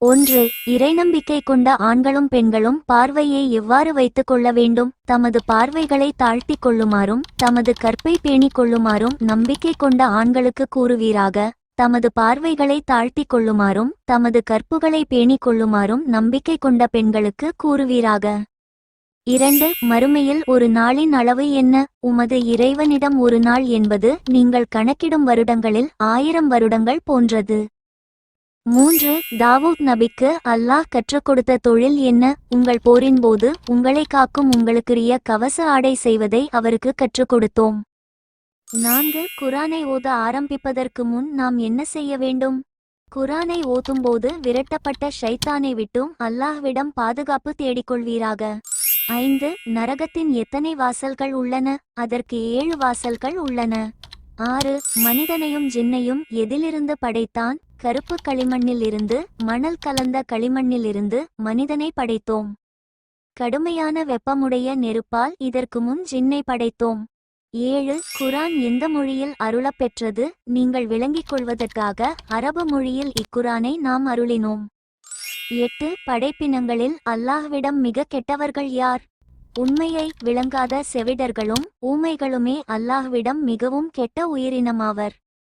ஒன்று இறைநம்பிக்கை கொண்ட ஆண்களும் பெண்களும் பார்வையை எவ்வாறு வைத்துக் கொள்ள வேண்டும்? தமது பார்வைகளை தாழ்த்திக் கொள்ளுமாறும் தமது கற்பை பேணிக் கொள்ளுமாறும் நம்பிக்கை கொண்ட ஆண்களுக்கு கூறுவீராக? தமது பார்வைகளை தாழ்த்தி கொள்ளுமாறும் தமது கற்புகளை பேணிக் கொள்ளுமாறும் நம்பிக்கை கொண்ட பெண்களுக்கு கூறுவீராக? இரண்டு மறுமையில் ஒரு நாளின் அளவு என்ன? உமது இறைவனிடம் ஒரு நாள் என்பது நீங்கள் கணக்கிடும் வருடங்களில் ஆயிரம் வருடங்கள் போன்றது. மூன்று தாவூத் நபிக்கு அல்லாஹ் கற்றுக் கொடுத்த தொழில் என்ன? உங்கள் போரின் போது உங்களை காக்கும் உங்களுக்குரிய கவச ஆடை செய்வதை அவருக்கு கற்றுக் கொடுத்தோம். நான்கு குரானை ஓத ஆரம்பிப்பதற்கு முன் நாம் என்ன செய்ய வேண்டும்? குரானை ஓதும்போது விரட்டப்பட்ட ஷைத்தானை விட்டும் அல்லாஹ்விடம் பாதுகாப்பு தேடிக்கொள்வீராக. ஐந்து நரகத்தின் எத்தனை வாசல்கள் உள்ளன? அதற்கு ஏழு வாசல்கள் உள்ளன. ஆறு மனிதனையும் ஜின்னையும் எதிலிருந்து படைத்தான்? கருப்பு களிமண்ணில் இருந்து மணல் கலந்த களிமண்ணில் இருந்து மனிதனை படைத்தோம். கடுமையான வெப்பமுடைய நெருப்பால் இதற்கு முன் ஜின்னை படைத்தோம். ஏழு குரான் எந்த மொழியில் அருளப்பெற்றது? நீங்கள் விளங்கிக் கொள்வதற்காக அரபு மொழியில் இக்குரானை நாம் அருளினோம். எட்டு படைப்பினங்களில் அல்லாஹ்விடம் மிக கெட்டவர்கள் யார்? உண்மையை விளங்காத செவிடர்களும் ஊமைகளுமே அல்லாஹ்விடம் மிகவும் கெட்ட உயிரினமாவர்.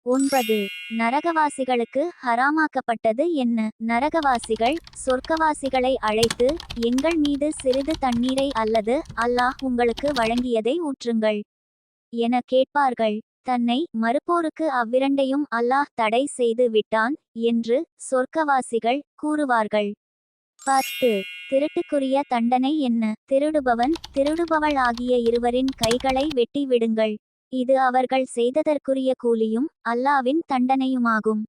ஒன்பது. நரகவாசிகளுக்கு ஹராமாக்கப்பட்டது என்ன? நரகவாசிகள் சொர்க்கவாசிகளை அழைத்து எங்கள் மீது சிறிது தண்ணீரை அல்லது அல்லாஹ் உங்களுக்கு வழங்கியதை ஊற்றுங்கள். என கேட்பார்கள். தன்னை மறுப்போருக்கு அவ்விரண்டையும் அல்லாஹ் தடை செய்து விட்டான் என்று சொர்க்கவாசிகள் கூறுவார்கள். பத்து. திருட்டுக்குரிய தண்டனை என்ன? திருடுபவன் திருடுபவள் ஆகிய இருவரின் கைகளை வெட்டி விடுங்கள். இது அவர்கள் செய்ததற்குரிய கூலியும் அல்லாவின் தண்டனையுமாகும்.